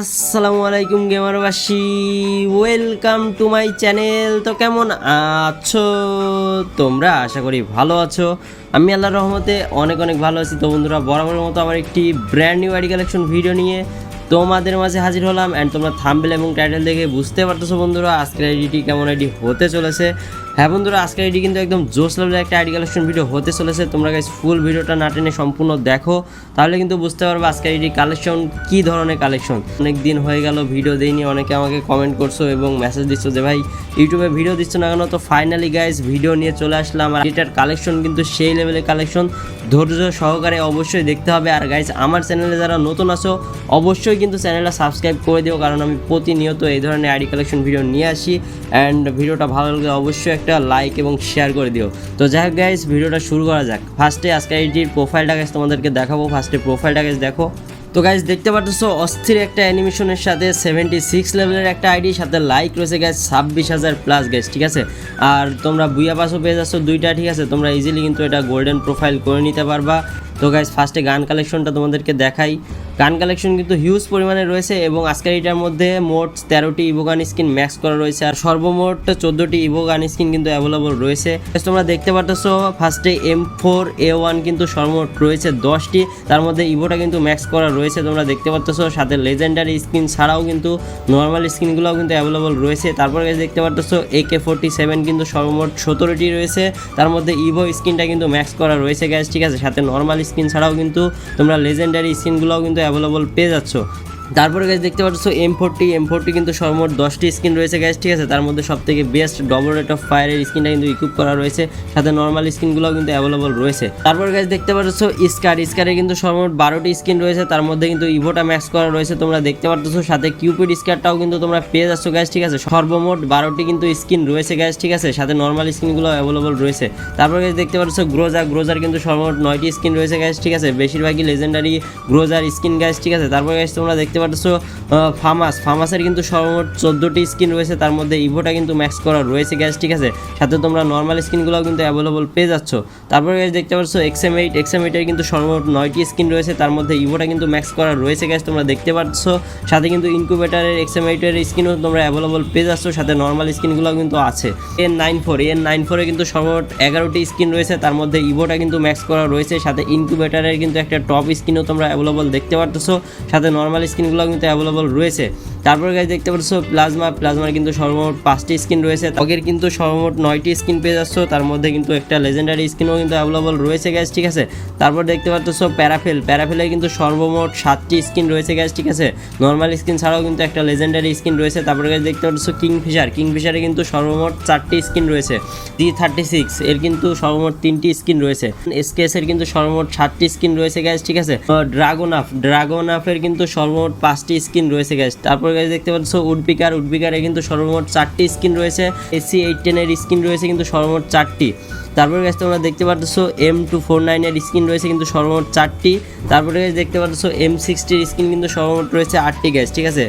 আসসালামু আলাইকুম গেমারবাসী ওয়েলকাম টু মাই চ্যানেল তো কেমন আছো? তোমরা আশা করি ভালো আছো। আমি আল্লাহর রহমতে অনেক অনেক ভালো আছি। তো বন্ধুরা, বরাবরের মতো আমার একটি brand new ID collection video নিয়ে তোমাদের মাঝে হাজির হলাম। অ্যান্ড তোমরা থাম্বেল এবং টাইটেল দেখে বুঝতে পারতেছো বন্ধুরা, আজকের আইডিটি কেমন আইডি হতে চলেছে। হ্যাঁ বন্ধুরা, আজকের আইডি কিন্তু একদম জোস লেভেলের একটা আইডি কালেকশন ভিডিও হতে চলেছে। তোমরা গাইস ফুল ভিডিওটা না টেনে সম্পূর্ণ দেখো, তাহলে কিন্তু বুঝতে পারবে আজকের আইডি কালেকশন কি ধরনের কালেকশন অনেক দিন হয়ে গেল ভিডিও দেইনি, অনেকে আমাকে কমেন্ট করছ এবং মেসেজ দিচ্ছ যে, ভাই ইউটিউবে ভিডিও দিচ্ছ না কেন? তো ফাইনালি গাইস ভিডিও নিয়ে চলে আসলাম। আর এটার কালেকশন কিন্তু সেই লেভেলের কালেকশন ধৈর্য সহকারে অবশ্যই দেখতে হবে। আর গাইস আমার চ্যানেলে যারা নতুন আছো, অবশ্যই কিন্তু চ্যানেলটা সাবস্ক্রাইব করে দিও, কারণ আমি প্রতিনিয়ত এই ধরনের আইডি কালেকশন ভিডিও নিয়ে আসি। অ্যান্ড ভিডিওটা ভালো লাগলে অবশ্যই একটা লাইক এবং শেয়ার করে দিও। তো যাই হোক গাইজ ভিডিওটা শুরু করা যাক। ফার্স্টে আজকে এটির প্রোফাইলটা গাছ তোমাদেরকে দেখাবো। ফার্স্টে প্রোফাইলটা গাছ দেখো। তো গাইজ দেখতে পাচ্ছ, অস্থির একটা অ্যানিমেশনের সাথে সেভেন্টি সিক্স লেভেলের একটা আইডি সাথে লাইক রয়েছে গ্যাস ছাব্বিশ হাজার প্লাস গ্যাস ঠিক আছে? আর তোমরা বুয়া পাসও পেয়ে যাচ্ছ দুইটা, ঠিক আছে? তোমরা ইজিলি কিন্তু এটা গোল্ডেন প্রোফাইল করে নিতে পারবা। তো গাইজ ফার্স্টে গান কালেকশনটা তোমাদেরকে দেখাই। গান কালেকশন কিন্তু হিউজ পরিমাণে রয়েছে এবং আজকের এটার মধ্যে মোট তেরোটি ইভো গান স্কিন ম্যাক্স করা রয়েছে আর সর্বমোট চোদ্দোটি ইভো গান স্কিন কিন্তু অ্যাভেলেবল রয়েছে। তোমরা দেখতে পাচ্ছ ফার্স্টে এম ফোর এ ওয়ান কিন্তু সর্বমোট রয়েছে দশটি। তার মধ্যে ইভোটা কিন্তু ম্যাক্স করা রয়েছে, তোমরা দেখতে পাচ্ছ সাথে লেজেন্ডারি স্কিন ছাড়াও কিন্তু নর্মাল স্কিনগুলোও কিন্তু অ্যাভেলেবল রয়েছে। তারপর guys, দেখতে পাচ্ছ এ কে ফোরটি সেভেন কিন্তু সর্বমোট সতেরোটি রয়েছে। তার মধ্যে ইভো স্কিনটা কিন্তু ম্যাক্স করা রয়েছে গ্যাস ঠিক আছে? সাথে নর্মাল স্কিন ছাড়াও কিন্তু তোমরা লেজেন্ডারি স্কিনগুলোও কিন্তু অ্যাভেলেবল পেয়ে যাচ্ছ। তারপরে গাছ দেখতে পাচ্ছ এম ফোরটি এম ফোরটি কিন্তু সর্বমোট দশটি স্কিন রয়েছে গ্যাস ঠিক আছে? তার মধ্যে সব থেকে বেস্ট ডবল রেট অফ ফায়ারের স্কিনটা কিন্তু ইকুইপ করা রয়েছে। সাথে নর্মাল স্কিনগুলোও কিন্তু অ্যাভেলেবল রয়েছে। তারপরে গাছ দেখতে পাচ্ছ স্কার স্কারে কিন্তু সর্বমোট বারোটি স্কিন রয়েছে। তার মধ্যে কিন্তু ইভোটা ম্যাক্স করা রয়েছে, তোমরা দেখতে পাচ্ছ। সাথে কিউপিড স্কারটাও কিন্তু তোমরা পেয়ে যাচ্ছ গ্যাস ঠিক আছে? সর্বমোট বারোটি কিন্তু স্কিন রয়েছে গ্যাস ঠিক আছে? সাথে নর্মাল স্কিনগুলো অ্যাভেলেবল রয়েছে। তারপর গাছ দেখতে পাচ্ছ গ্রোজা গ্রোজার কিন্তু সর্বমোট নয়টি স্কিন রয়েছে গ্যাস ঠিক আছে? বেশিরভাগই লেজেন্ডারি গ্রোজার স্কিন গ্যাস ঠিক আছে? তারপর গাছ তোমরা দেখতে পাচ্ছ ফার্মাস ফার্মাসের কিন্তু সর্বমোট চোদ্দোটি স্কিন রয়েছে, তার মধ্যে ইভোটা কিন্তু ম্যাক্স করা রয়েছে গ্যাস ঠিক আছে? সাথে তোমরা নর্মাল স্কিনগুলোও কিন্তু অ্যাভেলেবল পেয়ে যাচ্ছ। তারপরে গ্যাস দেখতে পাচ্ছ এক্সএম এইট এক্সএম এইটের কিন্তু সর্বমোট নয়টি স্কিন রয়েছে, তার মধ্যে ইভোটা কিন্তু ম্যাক্স করা রয়েছে গ্যাস তোমরা দেখতে পাচ্ছ। সাথে কিন্তু ইনকুবেটারের এক্সএম এইটের স্কিনও তোমরা অ্যাভেলেবল পেয়ে যাচ্ছ, সাথে নর্মাল স্কিনগুলোও কিন্তু আছে। N nine four N nine ফোরে কিন্তু সর্বমোট এগারোটি স্কিন রয়েছে, তার মধ্যে ইভোটা কিন্তু ম্যাক্স করা রয়েছে, সাথে ইনকুবেটারের কিন্তু একটা টপ স্কিনও তোমরা অ্যাভেলেবল দেখতে পাচ্ছ সাথে নর্মাল স্কিনগুলো কিন্তু অ্যাভেলেবল রয়েছে। তারপরে গাছ দেখতে পাচ্ছ প্লাজমা প্লাজমার কিন্তু সর্বমোট পাঁচটি স্কিন রয়েছে। ত্বকের কিন্তু সর্বমোট নয়টি স্কিন পেয়ে যাচ্ছ, তার মধ্যে কিন্তু একটা লেজেন্ডারি স্কিনও কিন্তু অ্যাভেলেবল রয়েছে গ্যাস ঠিক আছে? তারপর দেখতে পাচ্ছ প্যারাফেল প্যারাফেলের কিন্তু সর্বমোট সাতটি স্কিন রয়েছে গ্যাস ঠিক আছে? নর্মাল স্কিন ছাড়াও কিন্তু একটা লেজেন্ডারি স্কিন রয়েছে। তারপরে গাছ দেখতে পাচ্ছ কিংফিশার কিংফিশারে কিন্তু সর্বমোট চারটি স্কিন রয়েছে। জি থার্টি সিক্স এর কিন্তু সর্বমোট তিনটি স্কিন রয়েছে। এসকেএস এর কিন্তু সর্বমোট সাতটি স্কিন রয়েছে গ্যাস ঠিক আছে? ড্রাগন আফ ড্রাগন আফের কিন্তু সর্বমোট পাঁচটি স্কিন রয়েছে গ্যাস তারপর গ্যাস দেখতে পাচ্ছ উডপিকার। উডপিকারে কিন্তু সর্বমোট চারটি স্কিন রয়েছে। এসি এইট টেনের স্কিন রয়েছে কিন্তু সর্বমোট চারটি। তারপরে গেছে তোমরা দেখতে পাচ্ছ এম টু ফোর নাইনের স্কিন রয়েছে কিন্তু সর্বমোট চারটি। তারপরে গেছে দেখতে পাচ্ছ এম সিক্সটির স্কিন কিন্তু সর্বমোট রয়েছে আটটি গ্যাস ঠিক আছে?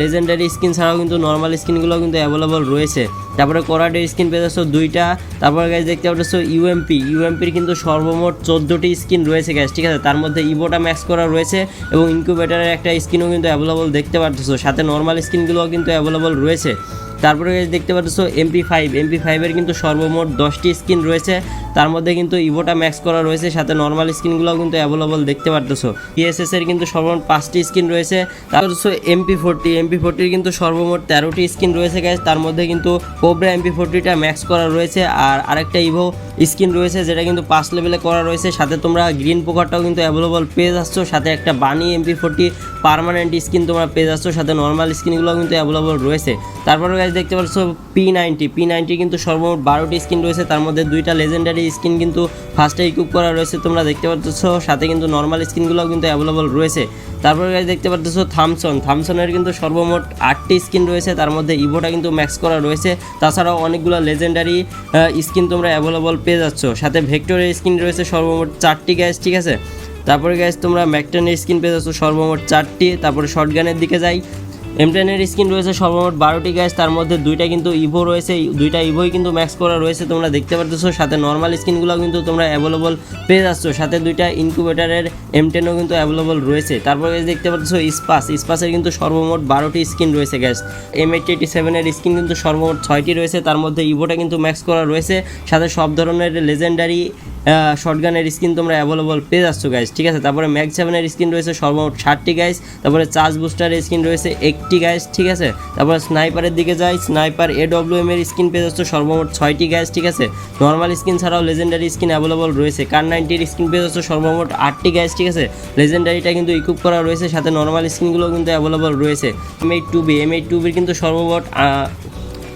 লেজেন্ডারি স্কিন ছাড়াও কিন্তু নর্মাল স্কিনগুলো কিন্তু অ্যাভেলেবল রয়েছে। তারপরে করাডের স্কিন পেয়ে যাচ্ছ দুইটা, তারপরে গাছ দেখতে পাচ্ছ ইউএমপি ইউএমপির কিন্তু সর্বমোট চোদ্দোটি স্কিন রয়েছে গ্যাস ঠিক আছে? তার মধ্যে ইভোটা ম্যাক্স করা রয়েছে এবং ইনকিউবেটারের একটা স্কিনও কিন্তু অ্যাভেলেবল দেখতে পাচ্ছ। সাথে নর্মাল স্কিনগুলোও কিন্তু অ্যাভেলেবল রয়েছে। তারপরে দেখতে পাচ্ছ এমপি ফাইভ এমপি ফাইভের কিন্তু সর্বমোট দশটি স্কিন রয়েছে। তার মধ্যে কিন্তু ইভোটা ম্যাক্স করা রয়েছে, সাথে নর্মাল স্কিনগুলোও কিন্তু অ্যাভেলেবল দেখতে পারতেছো। পিএসএস এর কিন্তু সর্বমোট পাঁচটি স্কিন রয়েছে। তারপর হচ্ছে এমপি ফোরটি এমপি ফোরটির কিন্তু সর্বমোট তেরোটি স্কিন রয়েছে গ্যাস তার মধ্যে কিন্তু কোবরা এমপি ফোরটিটা ম্যাক্স করা রয়েছে, আর আরেকটা ইভো স্কিন রয়েছে, যেটা কিন্তু পাঁচ লেভেলে করা রয়েছে। সাথে তোমরা গ্রিন পোকারটাও কিন্তু অ্যাভেলেবল পেয়ে যাচ্ছ, সাথে একটা bunny MP forty permanent skin তোমরা পেয়ে যাচ্ছ, সাথে নর্মাল স্কিনগুলো কিন্তু অ্যাভেলেবল রয়েছে। তারপরে গাছ দেখতে পাচ্ছ পি নাইনটি পি নাইনটি কিন্তু সর্বমোট বারোটি স্কিন রয়েছে। তার মধ্যে দুইটা লেজেন্ডারি স্কিন কিন্তু ফার্স্টে ইকুইপ করা রয়েছে, তোমরা দেখতে পাচ্ছ। সাথে কিন্তু নর্মাল স্কিনগুলোও কিন্তু অ্যাভেলেবল রয়েছে। তারপরে গাছ দেখতে পাচ্ছ থামসন থামসনের কিন্তু সর্বমোট আটটি স্কিন রয়েছে। তার মধ্যে ইভোটা কিন্তু ম্যাক্স করা রয়েছে। তাছাড়াও অনেকগুলো লেজেন্ডারি স্কিন তোমরা অ্যাভেলেবল পেয়ে যাচ্ছ। সাথে ভেক্টরের স্কিন রয়েছে সর্বমোট চারটি গ্যাস ঠিক আছে? তারপরে গ্যাস তোমরা ম্যাকটেনের স্কিন পেয়ে যাচ্ছ, সর্বমোট চারটি। তারপরে শর্টগানের দিকে যাই। এম টেনের স্কিন রয়েছে সর্বমোট বারোটি গ্যাস তার মধ্যে দুইটা কিন্তু ইভো রয়েছে দুইটা ইভোই কিন্তু ম্যাক্স করা রয়েছে, তোমরা দেখতে পারতেছো। সাথে নর্মাল স্কিনগুলো কিন্তু তোমরা অ্যাভেলেবল পেয়ে যাচ্ছ। সাথে দুইটা ইনকিউবেটারের এম টেনও কিন্তু অ্যাভেলেবল রয়েছে। তারপরে দেখতে পাচ্ছ স্পাস স্পাসের কিন্তু সর্বমোট বারোটি স্কিন রয়েছে গ্যাস এম এইটি এইটি সেভেনের স্কিন কিন্তু সর্বমোট ছয়টি রয়েছে। তার মধ্যে ইভোটা কিন্তু ম্যাক্স করা রয়েছে। সাথে সব ধরনের লেজেন্ডারি শর্টগানের স্কিন তোমরা অ্যাভেলেবল পেয়ে যাচ্ছ গাইজ ঠিক আছে? তারপরে ম্যাক্স সেভেনের স্কিন রয়েছে সর্বমোট ষাটটি গাইজ তারপরে চার্জ বুস্টারের স্কিন রয়েছে একটি গাইজ ঠিক আছে? তারপরে স্নাইপারের দিকে যাই স্নাইপার এ ডব্লিউ এম এর স্কিন পেয়ে যাচ্ছ সর্বমোট ছয়টি গাইজ ঠিক আছে? নর্মাল স্কিন ছাড়াও লেজেন্ডারি স্কিন অ্যাভেলেবল রয়েছে। কার নাইনটির স্কিন পেয়ে যাচ্ছ সর্বমোট আটটি গাইজ ঠিক আছে? লেজেন্ডারিটা কিন্তু ইকুইপ করা রয়েছে, সাথে নর্মাল স্কিনগুলো কিন্তু অ্যাভেলেবল রয়েছে। M eight two B M eight two বির কিন্তু সর্বমোট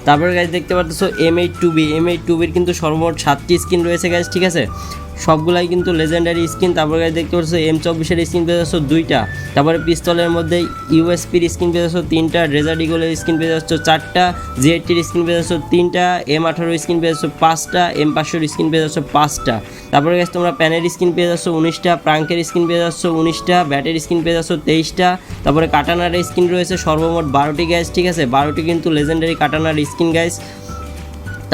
তারপরে গাইজ দেখতে পাচ্ছ M eight two B M eight two বির কিন্তু সর্বমোট সাতটি স্কিন রয়েছে গাইজ ঠিক আছে? সবগুলাই কিন্তু লেজেন্ডারি স্কিন তারপরে দেখতে পাচ্ছ এম চব্বিশের স্কিন পেয়ে যাচ্ছ দুইটা। তারপরে পিস্তলের মধ্যে ইউএসপির স্কিন পেয়ে যাচ্ছ তিনটা রেজার ইগলের স্কিন পেয়ে যাচ্ছ চারটা জি এইটটির স্কিন পেয়ে যাচ্ছ তিনটা এম আঠারো স্কিন পেয়ে যাচ্ছ পাঁচটা এম পাঁচশোর স্কিন পেয়ে যাচ্ছ পাঁচটা। তারপরে গেছে তোমরা প্যানের স্কিন পেয়ে যাচ্ছ উনিশটা প্রাঙ্কের স্কিন পেয়ে যাচ্ছ উনিশটা ব্যাটের স্কিন পেয়ে যাচ্ছ তেইশটা। তারপরে কাটানার স্কিন রয়েছে সর্বমোট বারোটি গ্যাস ঠিক আছে? বারোটি কিন্তু লেজেন্ডারি কাটানার স্কিন গাইস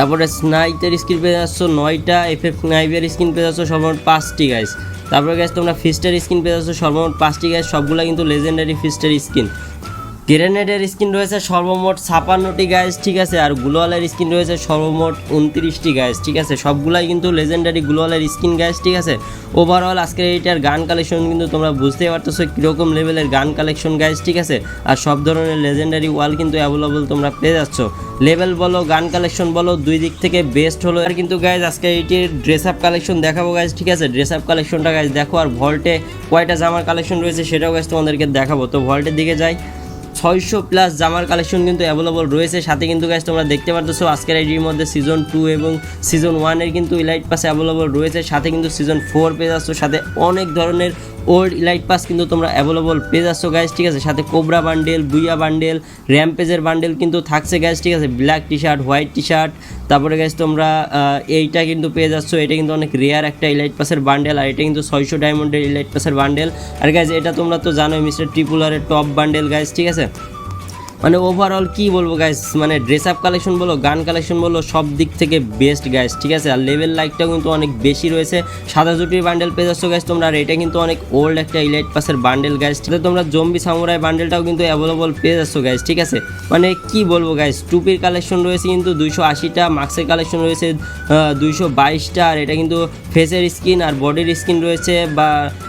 তারপরে স্নাইপের স্কিন পেয়ে যাচ্ছ নয়টা এফ এফ স্নাইপের স্কিন পেয়ে যাচ্ছ সর্বমোট পাঁচটি গাইস তারপরে গ্যাস তোমরা ফিস্টের স্কিন পেয়ে যাচ্ছ সর্বমোট পাঁচটি গাইস সবগুলো কিন্তু লেজেন্ডারি ফিস্টের স্কিন গ্রেনেডের স্কিন রয়েছে সর্বমোট ছাপান্নটি গাইজ ঠিক আছে? আর গ্লোয়ালের স্কিন রয়েছে সর্বমোট উনত্রিশটি গাইজ ঠিক আছে? সবগুলাই কিন্তু লেজেন্ডারি গ্লোয়ালের স্কিন গাইজ ঠিক আছে? ওভারঅল আজকের এইটার গান কালেকশন কিন্তু তোমরা বুঝতেই পারতেছো কীরকম লেভেলের গান কালেকশন গাইজ ঠিক আছে? আর সব ধরনের লেজেন্ডারি ওয়াল কিন্তু অ্যাভেলেবল তোমরা পেয়ে যাচ্ছ। লেভেল বলো, গান কালেকশন বলো, দুই দিক থেকে বেস্ট হলো। আর কিন্তু গাইজ আজকে এইটির ড্রেস আপ কালেকশন দেখাবো গাইজ ঠিক আছে? ড্রেস আপ কালেকশনটা গাইজ দেখো আর ভল্টে কয়টা জামার কালেকশন রয়েছে সেটাও গাইজ তোমাদেরকে দেখাবো। তো ভল্টের দিকে যাই। ছয়শো প্লাস জামার কালেকশন কিন্তু অ্যাভেলেবল রয়েছে। সাথে কিন্তু গাছ তোমরা দেখতে পারতেছো, আজকের আইডির মধ্যে সিজন টু এবং সিজন ওয়ানের কিন্তু ইলাইট পাস অ্যাভেলেবল রয়েছে। সাথে কিন্তু সিজন ফোর পেয়ে যাচ্ছ, সাথে অনেক ধরনের ওল্ড ইলাইট পাস কিন্তু তোমরা অ্যাভেলেবল পেয়ে যাচ্ছ গাইজ ঠিক আছে? সাথে কোবরা বান্ডেল বুইয়া বান্ডেল র্যাম্পেজের বান্ডেল কিন্তু থাকছে গাইজ ঠিক আছে? Black T shirt white T shirt তারপরে গাইজ তোমরা এইটা কিন্তু পেয়ে যাচ্ছ, এটা কিন্তু অনেক রেয়ার একটা ইলাইট পাসের বান্ডেল আর এটা কিন্তু ছয়শো ডায়মন্ডের ইলাইট পাসের বান্ডেল আর গাইজ এটা তোমরা তো জানোই মিস্টার ট্রিপুলারের টপ বান্ডেল গাইজ ঠিক আছে? মানে ওভারঅল কি বলব গাইস মানে ড্রেস আপ কালেকশন বলো, গান কালেকশন বলো, সব দিক থেকে বেস্ট গাইস ঠিক আছে? আর লেভেল লাইকটাও কিন্তু অনেক বেশি রয়েছে। সাদা জুটির বান্ডেল পেয়ে যাচ্ছ গাইস তোমরা, আর এটা কিন্তু অনেক ওল্ড একটা ইলাইট পাসের বান্ডেল গাইস তোমরা জম্বি সামুরাই বান্ডেলটাও কিন্তু অ্যাভেলেবল পেয়ে যাচ্ছ গাইস ঠিক আছে? মানে কি বলব গাইস টুপির কালেকশন রয়েছে কিন্তু দুইশো আশিটা মাস্কের কালেকশন রয়েছে দুইশো বাইশটা, আর এটা কিন্তু ফেসের স্কিন আর বডির স্কিন রয়েছে, বা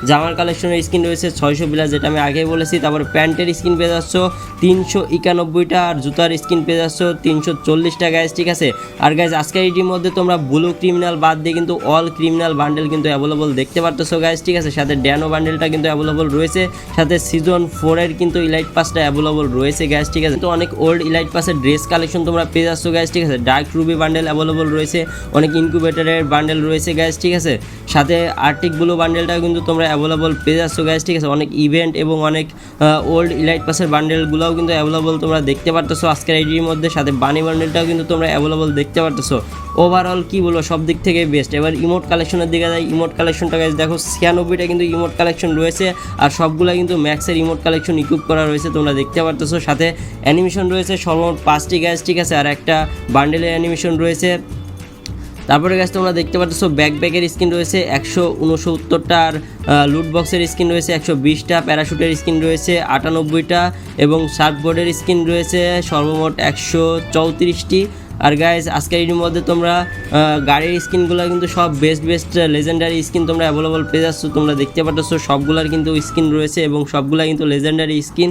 জামার কালেকশনের স্কিন রয়েছে ছয়শো প্লাস যেটা আমি আগেই বলেছি। তারপর প্যান্টের স্কিন পেয়ে যাচ্ছ তিনশো একানব্বইটা আর জুতার স্কিন পেয়ে যাচ্ছ তিনশো চল্লিশটা গাইজ ঠিক আছে? আর গাইজ আজকের এটির মধ্যে তোমরা ব্লু ক্রিমিনাল বাদ দিয়ে কিন্তু অল ক্রিমিনাল বান্ডেল কিন্তু অ্যাভেলেবল দেখতে পারতেছো গাইজ ঠিক আছে? সাথে ড্যানো বান্ডেলটা কিন্তু অ্যাভেলেবল রয়েছে। সাথে সিজন ফোরের কিন্তু ইলাইট পাসটা অ্যাভেলেবল রয়েছে গ্যাস ঠিক আছে? তো অনেক ওল্ড ইলাইট পাসের ড্রেস কালেকশন তোমরা পেয়ে যাচ্ছ গ্যাস ঠিক আছে? ডার্ক রুবি বান্ডেল অ্যাভেলেবল রয়েছে। অনেক ইনকিউবেটারের বান্ডেল রয়েছে গ্যাস ঠিক আছে? সাথে আর্টিক ব্লু বান্ডেলটাও কিন্তু তোমরা অ্যাভেলেবল পেয়ে যাচ্ছ গ্যাস ঠিক আছে? অনেক ইভেন্ট এবং অনেক ওল্ড ইলাইট পাসের বান্ডেলগুলোও কিন্তু অ্যাভেলেবল তোমরা দেখতে পারতেছো। আজকের আইডির মধ্যে সাথে বানি বান্ডেলটাও কিন্তু তোমরা অ্যাভেলেবল দেখতে পারতেছো। ওভারঅল কি বলব, সব দিক থেকে বেস্ট এবার ইমোট কালেকশনের দিকে যায় ইমোট কালেকশনটা গাইজ দেখো, ছিয়ানব্বইটা কিন্তু ইমোট কালেকশন রয়েছে। আর সবগুলো কিন্তু ম্যাক্সের ইমোট কালেকশন ইকুইপ করা রয়েছে, তোমরা দেখতে পারতেছো। সাথে অ্যানিমেশন রয়েছে, সর্বমোট পাঁচটি গ্যাস ঠিক আছে? আর একটা বান্ডেলের অ্যানিমেশন রয়েছে। তারপরে গাছ তোমরা দেখতে পাচ্ছ ব্যাকপ্যাকের স্কিন রয়েছে, একশো উনসত্তরটা আর লুট বক্সের স্কিন রয়েছে, একশো বিশটা প্যারাশুটের স্কিন রয়েছে, আটানব্বইটা এবং সার্ফবোর্ডের স্কিন রয়েছে, সর্বমোট একশো চৌত্রিশটি। আর গাইজ আজকের এর মধ্যে তোমরা গাড়ির স্কিনগুলো কিন্তু সব বেস্ট বেস্ট লেজেন্ডারি স্কিন তোমরা অ্যাভেলেবল পেয়ে যাচ্ছ। তোমরা দেখতে পাচ্ছ সবগুলার কিন্তু স্কিন রয়েছে এবং সবগুলা কিন্তু লেজেন্ডারি স্কিন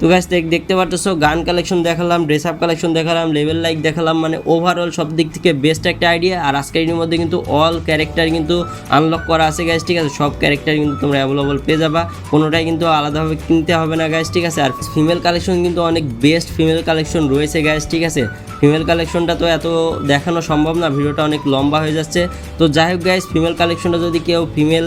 তো গাছ দেখতে পারতেছো, গান কালেকশন দেখালাম ড্রেস আপ কালেকশন দেখালাম লেভেল লাইক দেখালাম মানে ওভারঅল সব দিক থেকে বেস্ট একটা আইডিয়া আর আজকের এর মধ্যে কিন্তু অল ক্যারেক্টার কিন্তু আনলক করা আছে গাইজ ঠিক আছে? সব ক্যারেক্টার কিন্তু তোমরা অ্যাভেলেবল পেয়ে যাবা। কোনোটাই কিন্তু আলাদাভাবে কিনতে হবে না গাইজ ঠিক আছে? আর ফিমেল কালেকশন কিন্তু অনেক বেস্ট ফিমেল কালেকশন রয়েছে গাইজ ঠিক আছে? ফিমেল কালেকশনটা তো এত দেখানো সম্ভব না, ভিডিওটা অনেক লম্বা হয়ে যাচ্ছে। তো যাই হোক গাইজ ফিমেল কালেকশনটা যদি কেউ ফিমেল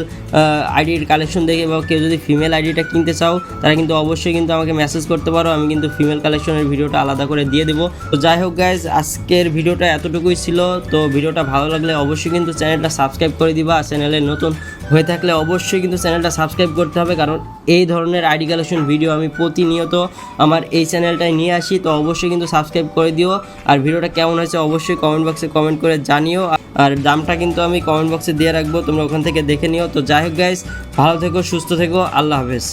আইডির কালেকশন দেখে বা কেউ যদি ফিমেল আইডিটা কিনতে চাও, তারা কিন্তু অবশ্যই কিন্তু আমাকে মেসেজ মেসেজ করতে পারো, আমি কিন্তু ফিমেল কালেকশনের ভিডিওটা আলাদা করে দিয়ে দেবো। তো যাই হোক গাইজ আজকের ভিডিওটা এতটুকুই ছিল। তো ভিডিওটা ভালো লাগলে অবশ্যই কিন্তু চ্যানেলটা সাবস্ক্রাইব করে দিবা। চ্যানেলে নতুন হয়ে থাকলে অবশ্যই কিন্তু চ্যানেলটা সাবস্ক্রাইব করতে হবে। কারণ এই ধরনের আইডি কালেকশন ভিডিও আমি প্রতিনিয়ত আমার এই চ্যানেলটায় নিয়ে আসি। তো অবশ্যই কিন্তু সাবস্ক্রাইব করে দিও। আর ভিডিওটা কেমন হয়েছে অবশ্যই কমেন্ট বক্সে কমেন্ট করে জানিও। আর দামটা কিন্তু আমি কমেন্ট বক্সে দিয়ে রাখব। তোমরা ওখান থেকে দেখে নিও। তো যাই হোক গাইজ ভালো থেকো, সুস্থ থেকো। আল্লাহ হাফেজ.